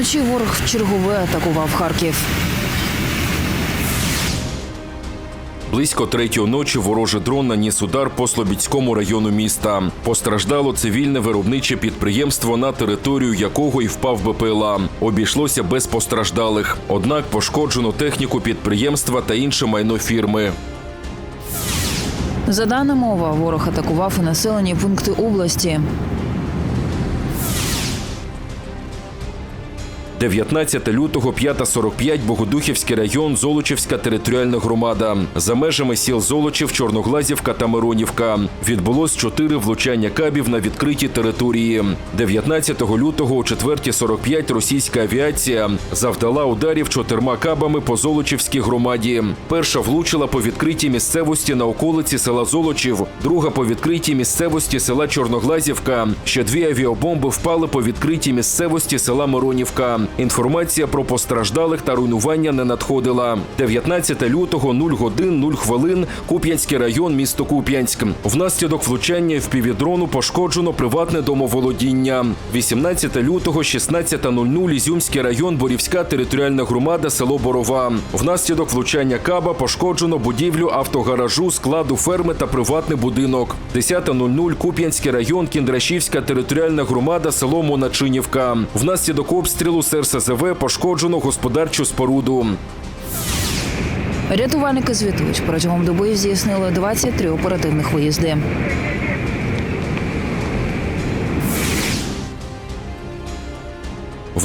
Вночі ворог вчергове атакував Харків. Близько третьої ночі ворожий дрон наніс удар по Слобідському району міста. Постраждало цивільне виробниче підприємство, на територію якого й впав БПЛА. Обійшлося без постраждалих. Однак пошкоджено техніку підприємства та інше майно фірми. За даними ОВА, ворог атакував і населені пункти області. 19 лютого, 5.45, Богодухівський район, Золочівська територіальна громада. За межами сіл Золочів, Чорноглазівка та Миронівка. Відбулось чотири влучання кабів на відкритій території. 19 лютого о 4.45 російська авіація завдала ударів чотирма кабами по Золочівській громаді. Перша влучила по відкритій місцевості на околиці села Золочів, друга по відкритій місцевості села Чорноглазівка. Ще дві авіабомби впали по відкритій місцевості села Миронівка. Інформація про постраждалих та руйнування не надходила. 19 лютого 0 годин 0 хвилин Куп'янський район, місто Куп'янськ. Внаслідок влучання в півдрону пошкоджено приватне домоволодіння. 18 лютого 16.00 Ізюмський район, Борівська територіальна громада, село Борова. Внаслідок влучання каба пошкоджено будівлю автогаражу, складу ферми та приватний будинок. 10.00 Куп'янський район, Кіндрашівська територіальна громада, село Моначинівка. Внаслідок обстрілу РСЗВ пошкоджено господарчу споруду. Рятувальники звітують, протягом доби здійснили 23 оперативних виїзди.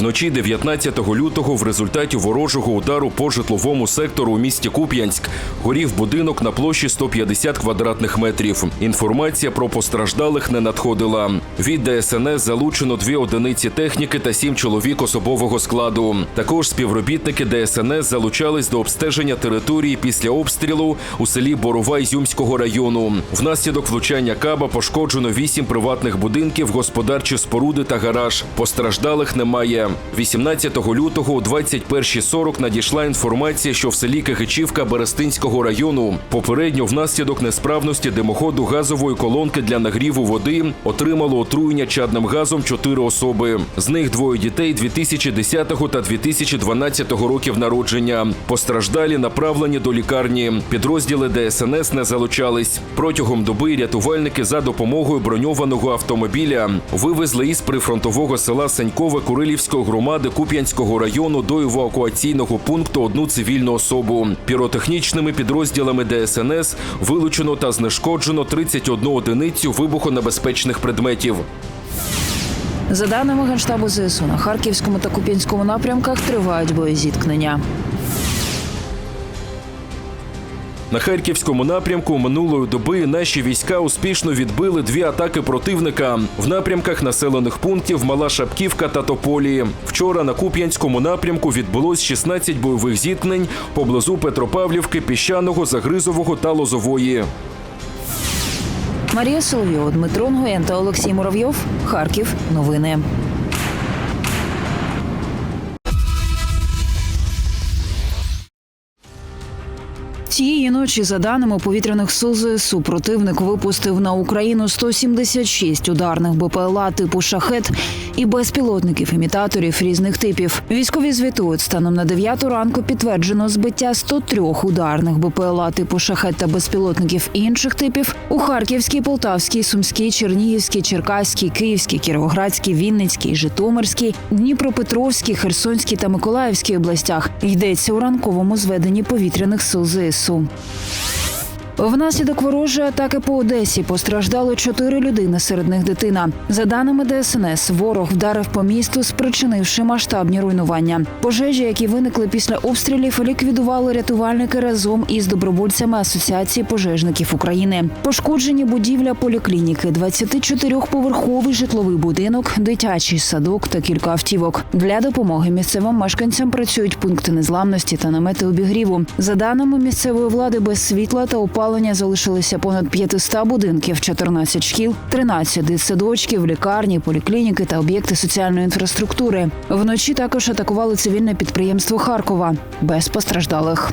Вночі 19 лютого в результаті ворожого удару по житловому сектору у місті Куп'янськ горів будинок на площі 150 квадратних метрів. Інформація про постраждалих не надходила. Від ДСНС залучено дві одиниці техніки та сім чоловік особового складу. Також співробітники ДСНС залучались до обстеження території після обстрілу у селі Борова Ізюмського району. Внаслідок влучання каба пошкоджено вісім приватних будинків, господарчі споруди та гараж. Постраждалих немає. 18 лютого о 21.40 надійшла інформація, що в селі Кигичівка Берестинського району попередньо внаслідок несправності димоходу газової колонки для нагріву води отримало отруєння чадним газом чотири особи. З них двоє дітей 2010 та 2012 років народження. Постраждалі направлені до лікарні. Підрозділи ДСНС не залучались. Протягом доби рятувальники за допомогою броньованого автомобіля вивезли із прифронтового села Санькове Курилівської громади Куп'янського району до евакуаційного пункту одну цивільну особу. Піротехнічними підрозділами ДСНС вилучено та знешкоджено 31 одиницю вибухонебезпечних предметів. За даними Генштабу ЗСУ, на Харківському та Куп'янському напрямках тривають боєзіткнення. На харківському напрямку минулої доби наші війська успішно відбили дві атаки противника в напрямках населених пунктів Мала Шапківка та Тополі. Вчора на Куп'янському напрямку відбулось 16 бойових зіткнень поблизу Петропавлівки, Піщаного, Загризового та Лозової. Марія Соловйова, Дмитро Нгоєн та Олексій Муравйов. Харків. Новини. Цієї ночі, за даними повітряних сил ЗСУ, противник випустив на Україну 176 ударних БПЛА типу шахет і безпілотників імітаторів різних типів. Військові звітують станом на 9 ранку підтверджено збиття 103 ударних БПЛА типу шахет та безпілотників інших типів у Харківській, Полтавській, Сумській, Чернігівській, Черкаській, Київській, Кіровоградській, Вінницькій, Житомирській, Дніпропетровській, Херсонській та Миколаївській областях. Йдеться у ранковому зведенні повітряних сил ЗСУ часу. Внаслідок ворожої атаки по Одесі постраждали чотири людини, серед них дитина. За даними ДСНС, ворог вдарив по місту, спричинивши масштабні руйнування. Пожежі, які виникли після обстрілів, ліквідували рятувальники разом із добровольцями Асоціації пожежників України. Пошкоджені будівля поліклініки, 24-поверховий житловий будинок, дитячий садок та кілька автівок. Для допомоги місцевим мешканцям працюють пункти незламності та намети обігріву. За даними місцевої влади, без світла та опалення залишилися понад 500 будинків, 14 шкіл, 13 дитсадочків, лікарні, поліклініки та об'єкти соціальної інфраструктури. Вночі також атакували цивільне підприємство Харкова без постраждалих.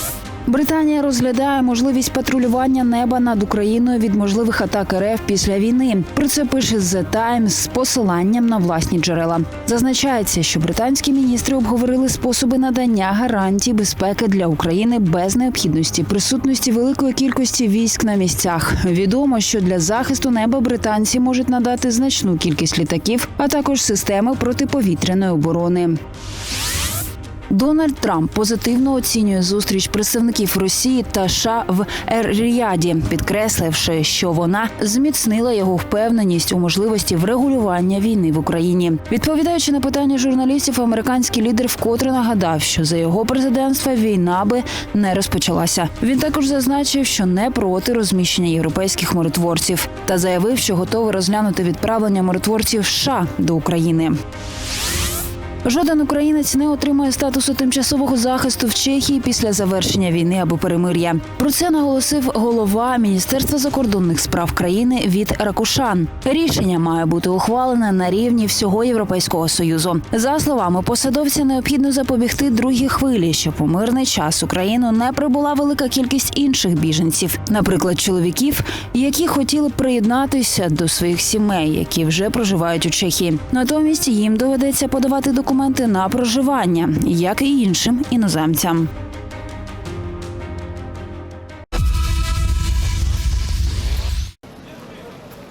Британія розглядає можливість патрулювання неба над Україною від можливих атак РФ після війни. Про це пише The Times з посиланням на власні джерела. Зазначається, що британські міністри обговорили способи надання гарантій безпеки для України без необхідності присутності великої кількості військ на місцях. Відомо, що для захисту неба британці можуть надати значну кількість літаків, а також системи протиповітряної оборони. Дональд Трамп позитивно оцінює зустріч представників Росії та США в Ер-Ріаді, підкресливши, що вона зміцнила його впевненість у можливості врегулювання війни в Україні. Відповідаючи на питання журналістів, американський лідер вкотре нагадав, що за його президентства війна би не розпочалася. Він також зазначив, що не проти розміщення європейських миротворців, та заявив, що готовий розглянути відправлення миротворців США до України. Жоден українець не отримає статусу тимчасового захисту в Чехії після завершення війни або перемир'я. Про це наголосив голова Міністерства закордонних справ країни від Ракушан. Рішення має бути ухвалене на рівні всього Європейського союзу. За словами посадовця, необхідно запобігти другій хвилі, щоб у мирний час Україну не прибула велика кількість інших біженців, наприклад, чоловіків, які хотіли приєднатися до своїх сімей, які вже проживають у Чехії. Натомість їм доведеться подавати документи на проживання, як і іншим іноземцям.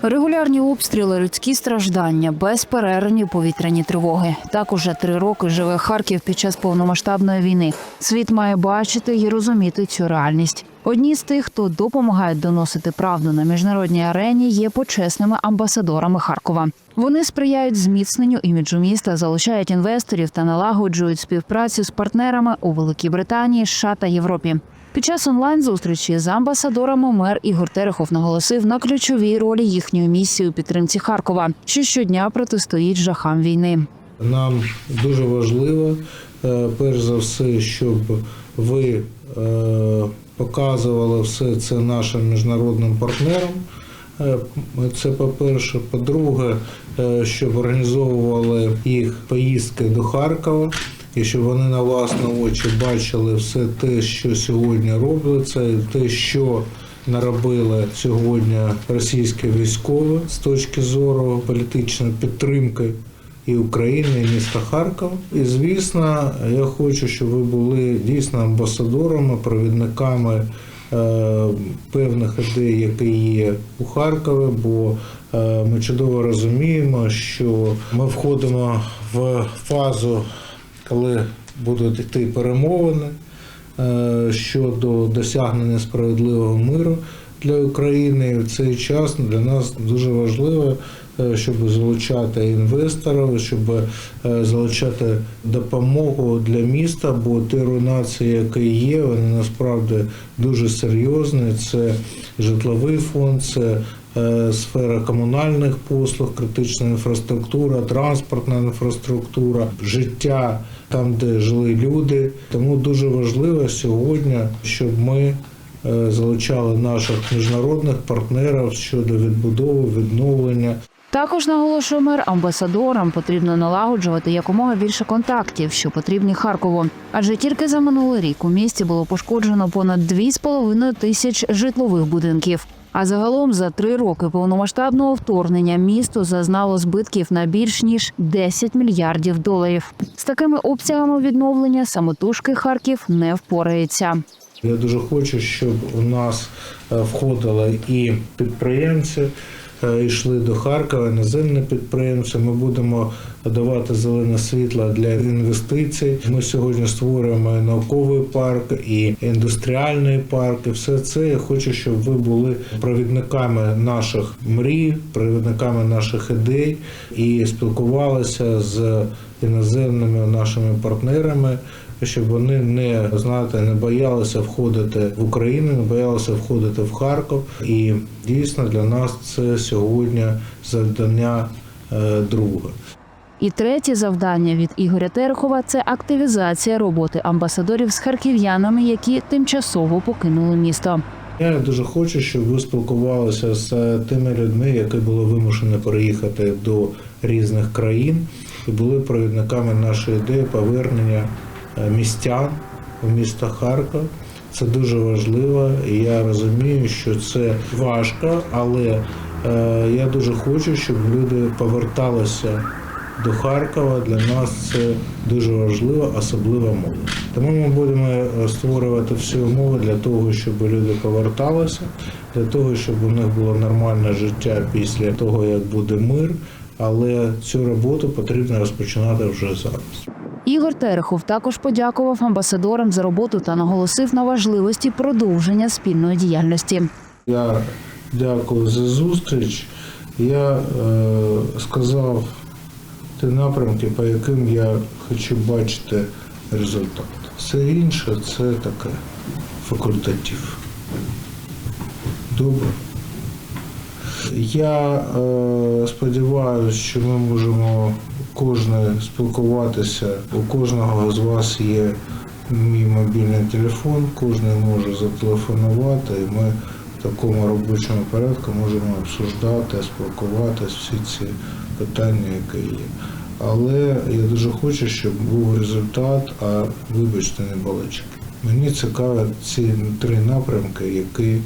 Регулярні обстріли, людські страждання, безперервні повітряні тривоги. Так уже три роки живе Харків під час повномасштабної війни. Світ має бачити і розуміти цю реальність. Одні з тих, хто допомагає доносити правду на міжнародній арені, є почесними амбасадорами Харкова. Вони сприяють зміцненню іміджу міста, залучають інвесторів та налагоджують співпрацю з партнерами у Великій Британії, США та Європі. Під час онлайн-зустрічі з амбасадорами мер Ігор Терехов наголосив на ключовій ролі їхньої місії у підтримці Харкова, що щодня протистоїть жахам війни. Нам дуже важливо, е, перш за все, щоб ви е, показували все це нашим міжнародним партнерам. Е, Це по-перше. По-друге, щоб організовували їх поїздки до Харкова. І щоб вони на власні очі бачили все те, що сьогодні робиться, те, що наробили сьогодні російські військові з точки зору політичної підтримки і України, і міста Харкова. І звісно, я хочу, щоб ви були дійсно амбасадорами, провідниками е, певних ідей, які є у Харкові, бо е, ми чудово розуміємо, що ми входимо в фазу, коли будуть йти перемовини е, щодо досягнення справедливого миру для України. В цей час для нас дуже важливо, е, щоб залучати інвесторів, щоб е, залучати допомогу для міста, бо ті руйнації, які є, вони насправді дуже серйозні. Це житловий фонд, це сфера комунальних послуг, критична інфраструктура, транспортна інфраструктура, життя там, де жили люди. Тому дуже важливо сьогодні, щоб ми е, залучали наших міжнародних партнерів щодо відбудови, відновлення. Також наголошує мер, амбасадорам потрібно налагоджувати якомога більше контактів, що потрібні Харкову. Адже тільки за минулий рік у місті було пошкоджено понад 2,5 тисяч житлових будинків. А загалом за три роки повномасштабного вторгнення місто зазнало збитків на більш ніж 10 мільярдів доларів. З такими обсягами відновлення самотужки Харків не впорається. Я дуже хочу, щоб у нас е, входили і підприємці, е, йшли до Харкова, іноземні підприємці. Ми будемо давати зелене світло для інвестицій. Ми сьогодні створюємо науковий парк, і індустріальний парк. І все це я хочу, щоб ви були провідниками наших мрій, провідниками наших ідей і спілкувалися з іноземними нашими партнерами щоб вони не знаєте, не боялися входити в Україну, не боялися входити в Харків. І дійсно для нас це сьогодні завдання е, друге. І третє завдання від Ігоря Терехова це активізація роботи амбасадорів з харків'янами, які тимчасово покинули місто. Я дуже хочу, щоб ви спілкувалися з тими людьми, які були вимушені переїхати до різних країн і були провідниками нашої ідеї повернення е, містян в місто Харків. Це дуже важливо, і я розумію, що це важко, але е, я дуже хочу, щоб люди поверталися до Харкова. Для нас це дуже важливо, особливо молодь. Тому ми будемо е, створювати всі умови для того, щоб люди поверталися, для того, щоб у них було нормальне життя після того, як буде мир. Але цю роботу потрібно розпочинати вже зараз. Ігор Терехов також подякував амбасадорам за роботу та наголосив на важливості продовження спільної діяльності. Я дякую за зустріч. Я е, сказав ті напрямки, по яким я хочу бачити результат. Все інше це таке факультатив. Добре. Я е, сподіваюся, що ми можемо кожне спілкуватися. У кожного з вас є мій мобільний телефон, кожен може зателефонувати, і ми в такому робочому порядку можемо обсуждати, спілкуватися, всі ці питання, які є. Але я дуже хочу, щоб був результат, а вибачте, не балачки. Мені цікаві ці три напрямки, які е,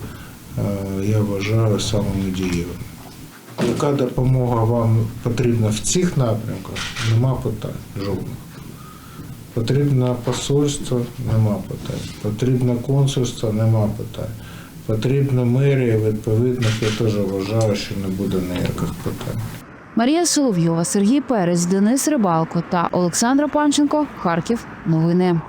я вважаю самими дієвими. Яка допомога вам потрібна в цих напрямках? Нема питань жодних. Потрібно посольство, нема питань. Потрібно консульство, нема питань. Потрібна мерія відповідних, я теж вважаю, що не буде ніяких питань. Марія Соловйова, Сергій Перець, Денис Рибалко та Олександра Панченко. Харків. Новини.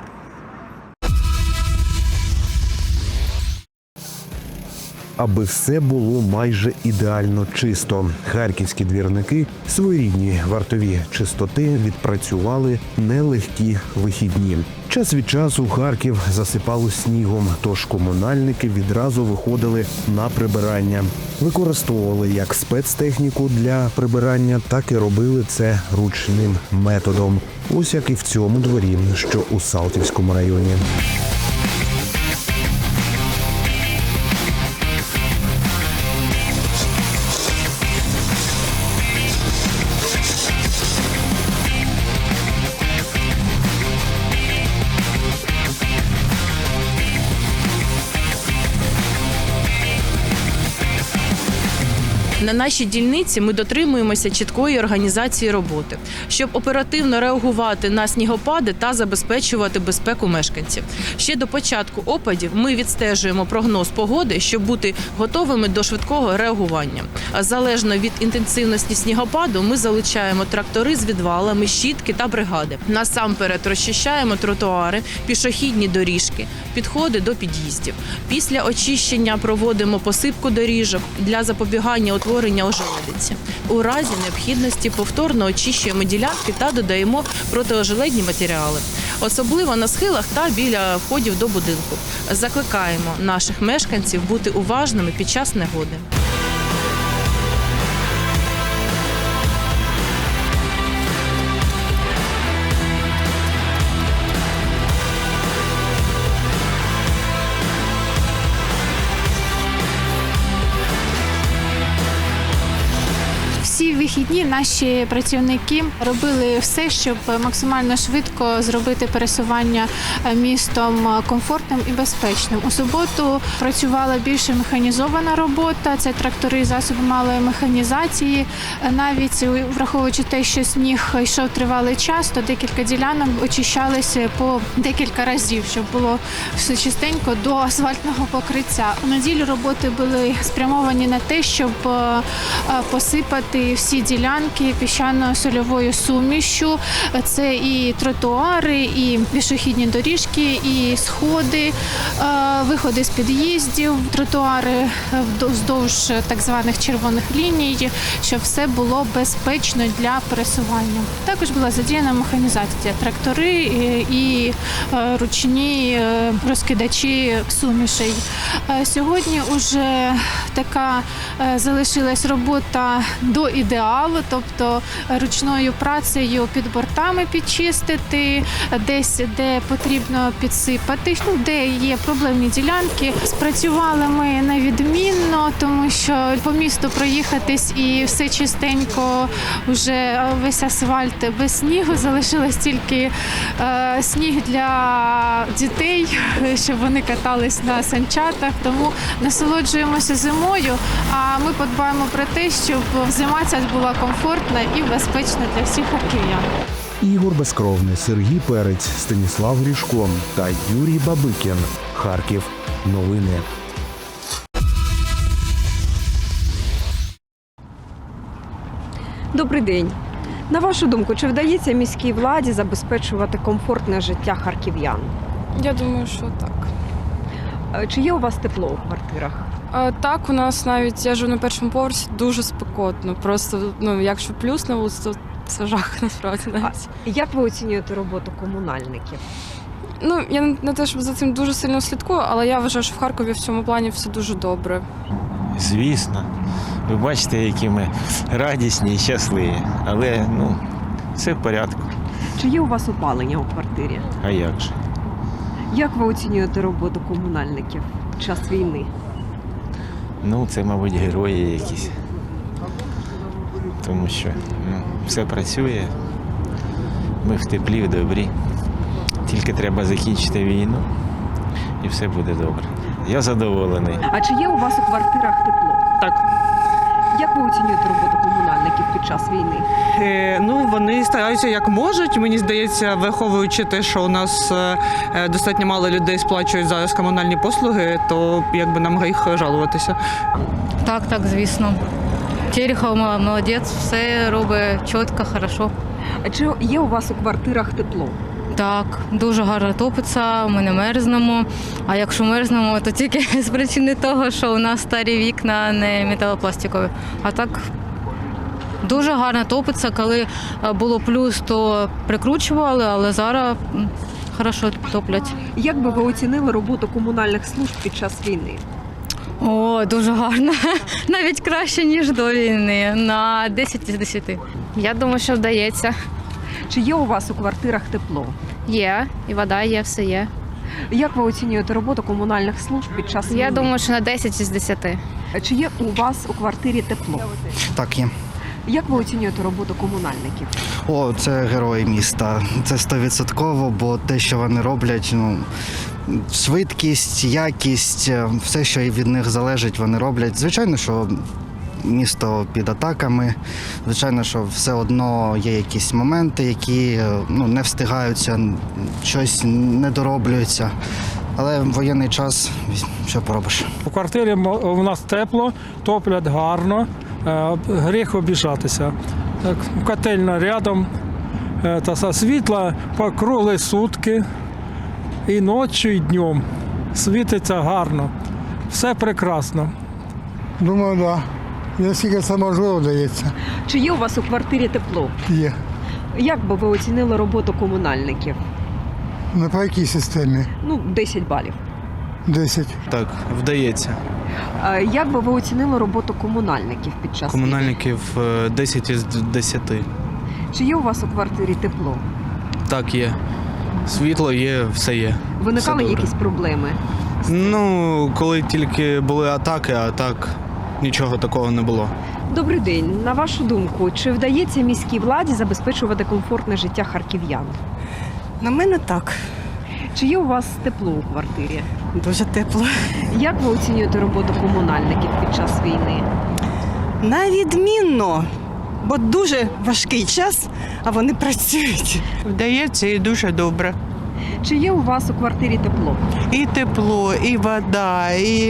Аби все було майже ідеально чисто. Харківські двірники своєрідні вартові чистоти відпрацювали нелегкі вихідні. Час від часу Харків засипало снігом, тож комунальники відразу виходили на прибирання, використовували як спецтехніку для прибирання, так і робили це ручним методом. Ось як і в цьому дворі, що у Салтівському районі. На нашій дільниці ми дотримуємося чіткої організації роботи, щоб оперативно реагувати на снігопади та забезпечувати безпеку мешканців. Ще до початку опадів ми відстежуємо прогноз погоди, щоб бути готовими до швидкого реагування. Залежно від інтенсивності снігопаду, ми залучаємо трактори з відвалами, щітки та бригади. Насамперед розчищаємо тротуари, пішохідні доріжки, підходи до під'їздів. Після очищення проводимо посипку доріжок для запобігання утворення ожеледиці. У разі необхідності повторно очищуємо ділянки та додаємо протиожеледні матеріали, особливо на схилах та біля входів до будинку. Закликаємо наших мешканців бути уважними під час негоди. Вихідні наші працівники робили все, щоб максимально швидко зробити пересування е, містом е, комфортним і безпечним. У суботу працювала більше механізована робота. Це трактори, засоби малої механізації. Е, Навіть враховуючи те, що сніг йшов тривалий час, то декілька ділянок очищалися по декілька разів, щоб було все чистенько до асфальтного покриття. У неділю роботи були спрямовані на те, щоб посипати всі ділянки піщано-сольовою сумішю. Це і тротуари, і пішохідні доріжки, і сходи, е, виходи з під'їздів, тротуари е, вздовж так званих червоних ліній, щоб все було безпечно для пересування. Також була задіяна механізація, трактори і, і е, ручні е, розкидачі сумішей. Е, Сьогодні вже така е, залишилась робота до ідеалу. Підвалу, тобто ручною працею під бортами підчистити, десь де потрібно підсипати, ну, де є проблемні ділянки. Спрацювали ми невідмінно, тому що по місту проїхатись і все чистенько, вже весь асфальт без снігу. Залишилось тільки е, сніг для дітей, щоб вони катались на санчатах. Тому насолоджуємося зимою. А ми подбаємо про те, щоб зима ця була комфортна і безпечна для всіх харків'ян. Ігор Безкровний, Сергій Перець, Станіслав Грішко та Юрій Бабикін. Харків. Новини. Добрий день. На вашу думку, чи вдається міській владі забезпечувати комфортне життя харків'ян? Я думаю, що так. Е, Чи є у вас тепло у квартирах? А, так, у нас навіть я живу на першому поверсі дуже спекотно. Просто ну, якщо плюс на вулиці, то це жах насправді навіть. Як ви оцінюєте роботу комунальників? Ну я не- не те, щоб за цим дуже сильно слідкую, але я вважаю, що в Харкові в цьому плані все дуже добре. Звісно. Ви бачите, які ми радісні і щасливі. Але ну, все в порядку. Чи є у вас опалення у квартирі? А як же? Як ви оцінюєте роботу комунальників під час війни? Ну, це, мабуть, герої якісь. Тому що ну, все працює. Ми в теплі, в добрі. Тільки треба закінчити війну і все буде добре. Я задоволений. А чи є у вас у квартирах тепло? Так. Як ви оцінюєте роботу під час війни? Е, ну вони стараються як можуть. Мені здається, враховуючи те, що у нас е, е, достатньо мало людей сплачують зараз комунальні послуги, то якби нам гріх жалуватися. Так, так, звісно. Терехов молодець, все робить чітко, хорошо. А чи є у вас у квартирах тепло? Так, дуже гарно топиться, ми не мерзнемо. А якщо мерзнемо, то тільки з причини того, що у нас старі вікна не металопластикові. А так дуже гарно топиться. Коли е, було плюс, то прикручували, але зараз хорошо топлять. Як би ви оцінили роботу комунальних служб під час війни? О, дуже гарно. Навіть краще, ніж до війни. На 10 із 10. Я думаю, що вдається. Чи є у вас у квартирах тепло? Є, і вода є, все є. Як ви оцінюєте роботу комунальних служб під час війни? Я думаю, що на 10 із 10. Чи є у вас у квартирі тепло? Так є. Як ви оцінюєте роботу комунальників? О, це герої міста. Це стовідсотково, бо те, що вони роблять, ну швидкість, якість, е, все, що від них залежить, вони роблять. Звичайно, що місто під атаками. Звичайно, що все одно є якісь моменти, які е, ну, не встигаються, щось не дороблюється. Але в воєнний час що поробиш. У квартирі у нас тепло, топлять гарно, гріх обіжатися. Котельна рядом, е, та світла по круглі сутки, і ночі, і днем. Світиться гарно. Все прекрасно. Думаю, так. Да. Наскільки це можливо вдається. Чи є у вас у квартирі тепло? Є. Як би ви оцінили роботу комунальників? На по якій системі? Ну, 10 балів. 10. Так, вдається. Як би ви оцінили роботу комунальників під час? Комунальників е, 10 із 10. Чи є у вас у квартирі тепло? Так, є. Світло є, все є. Виникали Все якісь проблеми? Ну, коли тільки були атаки, а так нічого такого не було. Добрий день. На вашу думку, чи вдається міській владі забезпечувати комфортне життя харків'ян? На мене так. Чи є у вас тепло у квартирі? Дуже тепло. Як ви оцінюєте роботу комунальників під час війни? Навідмінно, бо дуже важкий час, а вони працюють. Вдається і дуже добре. Чи є у вас у квартирі тепло? І тепло, і вода, і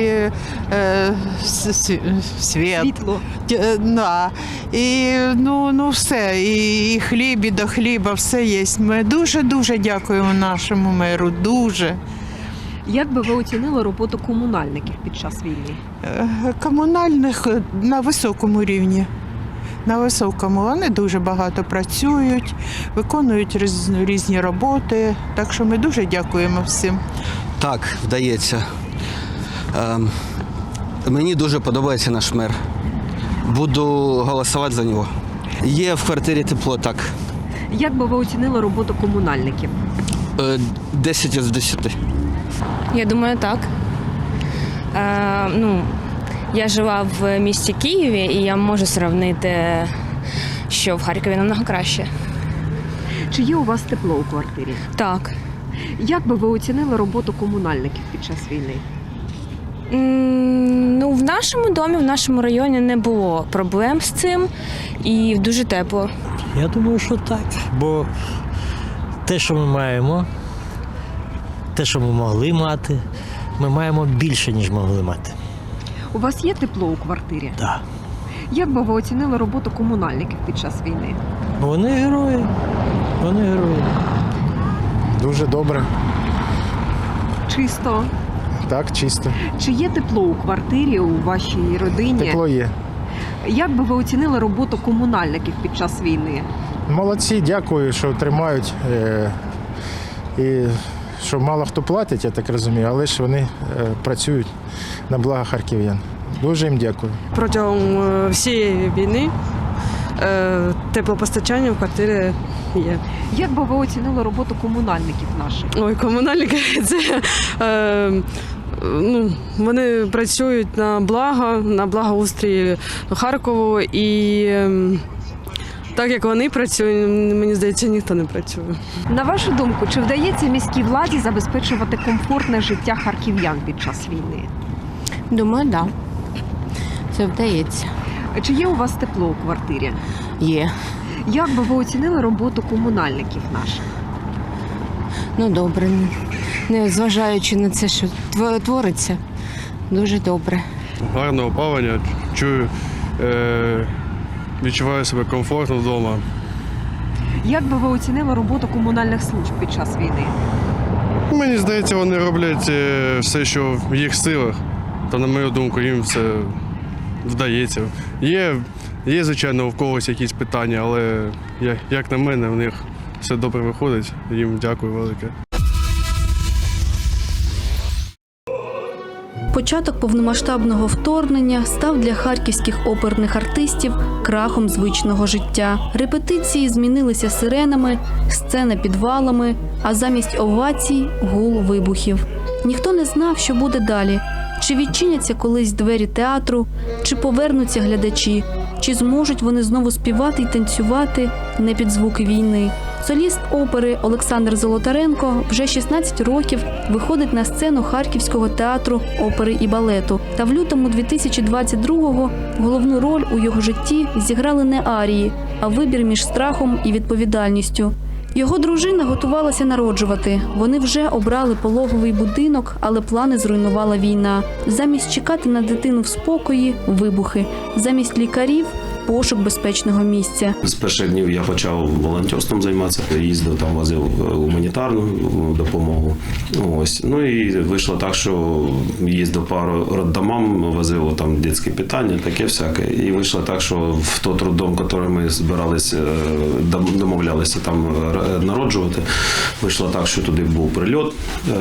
е, світ. Світло. Е, Да. І ну, ну все, і, і хліб, і до хліба, все є. Ми дуже-дуже дякуємо нашому меру. Дуже. Як би ви оцінили роботу комунальників під час війни? Е, Комунальних е, на високому рівні. На високому вони дуже багато працюють, виконують різ- різні роботи. Так що ми дуже дякуємо всім. Так, вдається. Ем, мені дуже подобається наш мер. Буду голосувати за нього. Є в квартирі тепло, так. Як би ви оцінили роботу комунальників? Е, 10 з 10. Я думаю, так. Е, ну, я жила в місті Києві, і я можу сравнити, що в Харкові намного краще. Чи є у вас тепло у квартирі? Так. Як би ви оцінили роботу комунальників під час війни? М, Ну, в нашому домі, в нашому районі не було проблем з цим і дуже тепло. Я думаю, що так. Бо те, що ми маємо, те, що ми могли мати, ми маємо більше, ніж могли мати. У вас є тепло у квартирі? Так. Як би ви оцінили роботу комунальників під час війни? Вони герої. Вони герої. Дуже добре. Чисто. Так, чисто. Чи є тепло у квартирі у вашій родині? Тепло є. Як би ви оцінили роботу комунальників під час війни? Молодці, дякую, що тримають. Е, і що мало хто платить, я так розумію, але ж вони е, працюють на благо харків'ян. Дуже їм дякую. Протягом е, всієї війни е, теплопостачання в квартирі є. Як би ви оцінили роботу комунальників наших? Ой, комунальники це. Е, Ну, вони працюють на благо, на благоустрій Харкову, і ем, так як вони працюють, мені здається, ніхто не працює. На вашу думку, чи вдається міській владі забезпечувати комфортне життя харків'ян під час війни? Думаю, так. Да. Це вдається. Чи є у вас тепло у квартирі? Є. Як би ви оцінили роботу комунальників наших? Ну, добре. Не зважаючи на це, що твориться, дуже добре. Гарне опалення, чую, е, відчуваю себе комфортно вдома. Як би ви оцінили роботу комунальних служб під час війни? Мені здається, вони роблять е, все, що в їх силах. Та на мою думку, їм це вдається. Є, є звичайно, в когось якісь питання, але як на мене, в них все добре виходить. Їм дякую велике. Початок повномасштабного вторгнення став для харківських оперних артистів крахом звичного життя. Репетиції змінилися сиренами, сцена підвалами, а замість овацій гул вибухів. Ніхто не знав, що буде далі. Чи відчиняться колись двері театру, чи повернуться глядачі, чи зможуть вони знову співати й танцювати не під звуки війни. Соліст опери Олександр Золотаренко вже 16 років виходить на сцену Харківського театру опери і балету. Та в лютому 2022-го головну роль у його житті зіграли не арії, а вибір між страхом і відповідальністю. Його дружина готувалася народжувати. Вони вже обрали пологовий будинок, але плани зруйнувала війна. Замість чекати на дитину в спокої вибухи, замість лікарів пошук безпечного місця. З перших днів я почав волонтерством займатися, їздив там, возив е, гуманітарну е, допомогу. Ось. Ну і вийшло так, що їздив пару роддомам, возив там дитяче питання, таке всяке. І вийшло так, що в той роддом, який ми збиралися, домовлялися там е, народжувати, вийшло так, що туди був прильот е,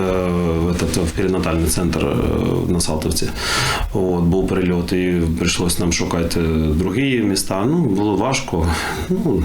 в, перинатальний центр е, на Салтовці. От, був прильот, і прийшлося нам шукати другі міста. Ну, було важко. Ну,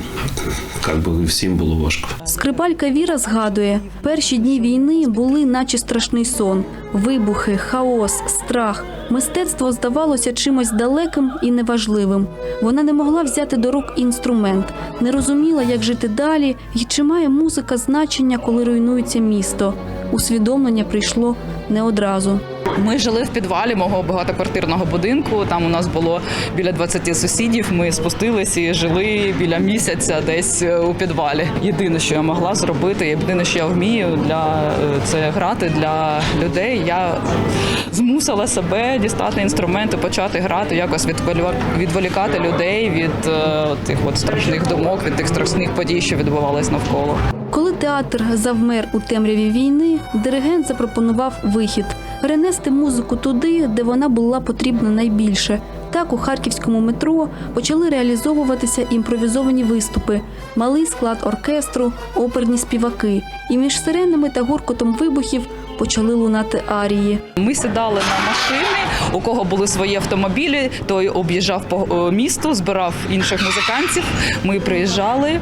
як би всім було важко. Скрипалька Віра згадує, перші дні війни були, наче страшний сон. Вибухи, хаос, страх. Мистецтво здавалося чимось далеким і неважливим. Вона не могла взяти до рук інструмент, не розуміла, як жити далі, і чи має музика значення, коли руйнується місто. Усвідомлення прийшло не одразу. Ми жили в підвалі мого багатоквартирного будинку. Там у нас було біля 20 сусідів. Ми спустилися і жили біля місяця десь е, у підвалі. Єдине, що я могла зробити, єдине, що я вмію для е, це грати для людей. Я змусила себе дістати інструменти, почати грати, якось відволі- відволікати людей від е, тих от страшних думок, від тих страшних подій, що відбувались навколо. Театр завмер у темряві війни, диригент запропонував вихід. Перенести музику туди, де вона була потрібна найбільше, Так у харківському метро почали реалізовуватися імпровізовані виступи, малий склад оркестру, оперні співаки. І між сиренами та гуркотом вибухів почали лунати арії. Ми сідали на машини, у кого були свої автомобілі, той об'їжджав по е, місту, збирав інших музикантів. Ми приїжджали. Е,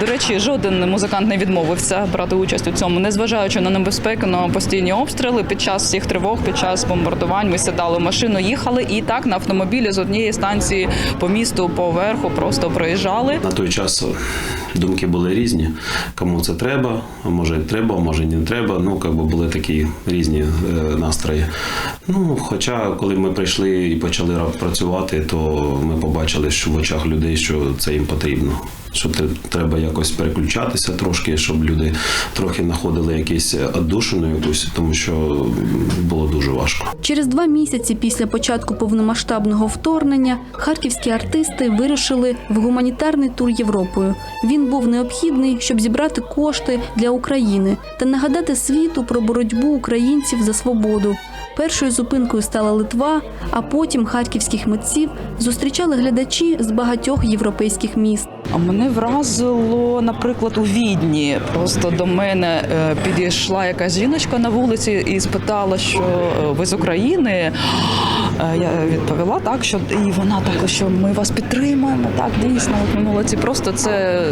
До речі, жоден музикант не відмовився брати участь у цьому, незважаючи на небезпеку, на постійні обстріли. Під час всіх тривог, під час бомбардувань ми сідали в машину, їхали і так на автомобілі з однієї станції по місту, по верху просто проїжджали. На той час думки були різні. Кому це треба, а може треба, може не треба. Ну, якби були такі різні е, настрої. Ну, хоча, коли ми прийшли і почали ра- працювати, то ми побачили, що в очах людей, що це їм потрібно. Що треба якось переключатися трошки, щоб люди трохи знаходили якусь віддушину якусь, тому що було дуже важко. Через два місяці після початку повномасштабного вторгнення харківські артисти вирушили в гуманітарний тур Європою. Він був необхідний, щоб зібрати кошти для України та нагадати світу про боротьбу українців за свободу. Першою зупинкою стала Литва, а потім харківських митців зустрічали глядачі з багатьох європейських міст. А мене вразило, наприклад, у Відні. Просто до мене е, підійшла якась жіночка на вулиці і спитала, що е, ви з України. Е, Я відповіла так, що і вона також, що ми вас підтримуємо. Так, дійсно, ми молодці. Просто це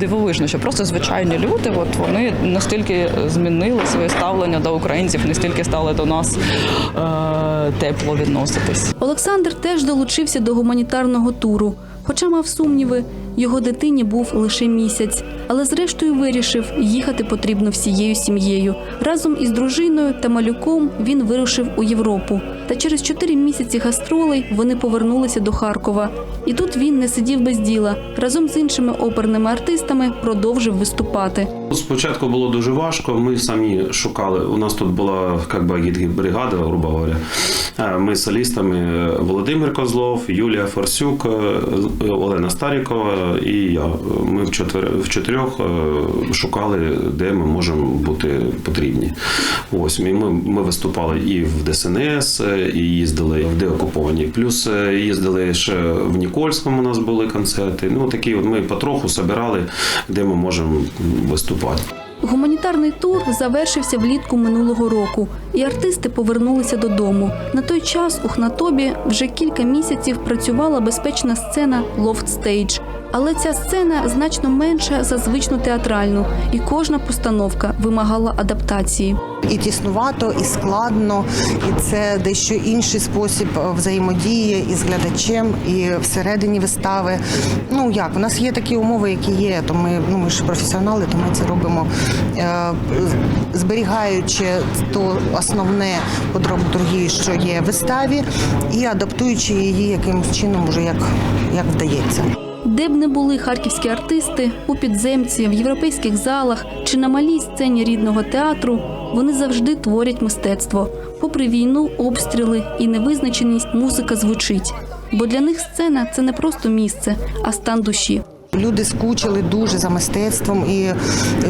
дивовижно, що просто звичайні люди, от вони настільки змінили своє ставлення до українців, настільки стали до нас е, тепло відноситись. Олександр теж долучився до гуманітарного туру, хоча мав сумніви, його дитині був лише місяць, але зрештою вирішив, їхати потрібно всією сім'єю. Разом із дружиною та малюком він вирушив у Європу. Та через чотири місяці гастролей вони повернулися до Харкова. І тут він не сидів без діла. Разом з іншими оперними артистами продовжив виступати. Спочатку було дуже важко. Ми самі шукали. У нас тут була як би бригада, грубо говоря. Е, Ми солістами Володимир Козлов, Юлія Форсюк, е, Олена Старікова і я. Ми в чотир в чотирьох е, шукали, де ми можемо бути потрібні. Ось ми, ми виступали і в ДСНС, е, і їздили в деокуповані. Плюс е, їздили ще в Нікольському. У нас були концерти. Ну такі, от ми потроху збирали, де ми можемо виступати. Гуманітарний тур завершився влітку минулого року, і артисти повернулися додому. На той час у Хнатобі вже кілька місяців працювала безпечна сцена Stage. Але ця сцена значно менша за звичну театральну, і кожна постановка вимагала адаптації. І тіснувато, і складно, і це дещо інший спосіб е, взаємодії із глядачем, і всередині вистави. Ну як у нас є такі умови, які є. То ми ну ми ж професіонали, то ми це робимо е, зберігаючи то основне по драматургії, що є в виставі, і адаптуючи її якимось чином, уже як, як вдається. Де б не були харківські артисти у підземці, в європейських залах чи на малій сцені рідного театру, вони завжди творять мистецтво. Попри війну, обстріли і невизначеність, музика звучить. Бо для них сцена це не просто місце, а стан душі. Люди скучили дуже за мистецтвом, і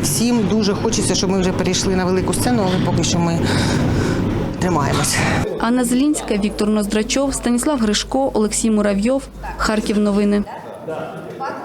всім дуже хочеться, щоб ми вже перейшли на велику сцену, але поки що ми тримаємося. Анна Зелінська, Віктор Ноздрачов, Станіслав Гришко, Олексій Муравйов. Харків новини. Да.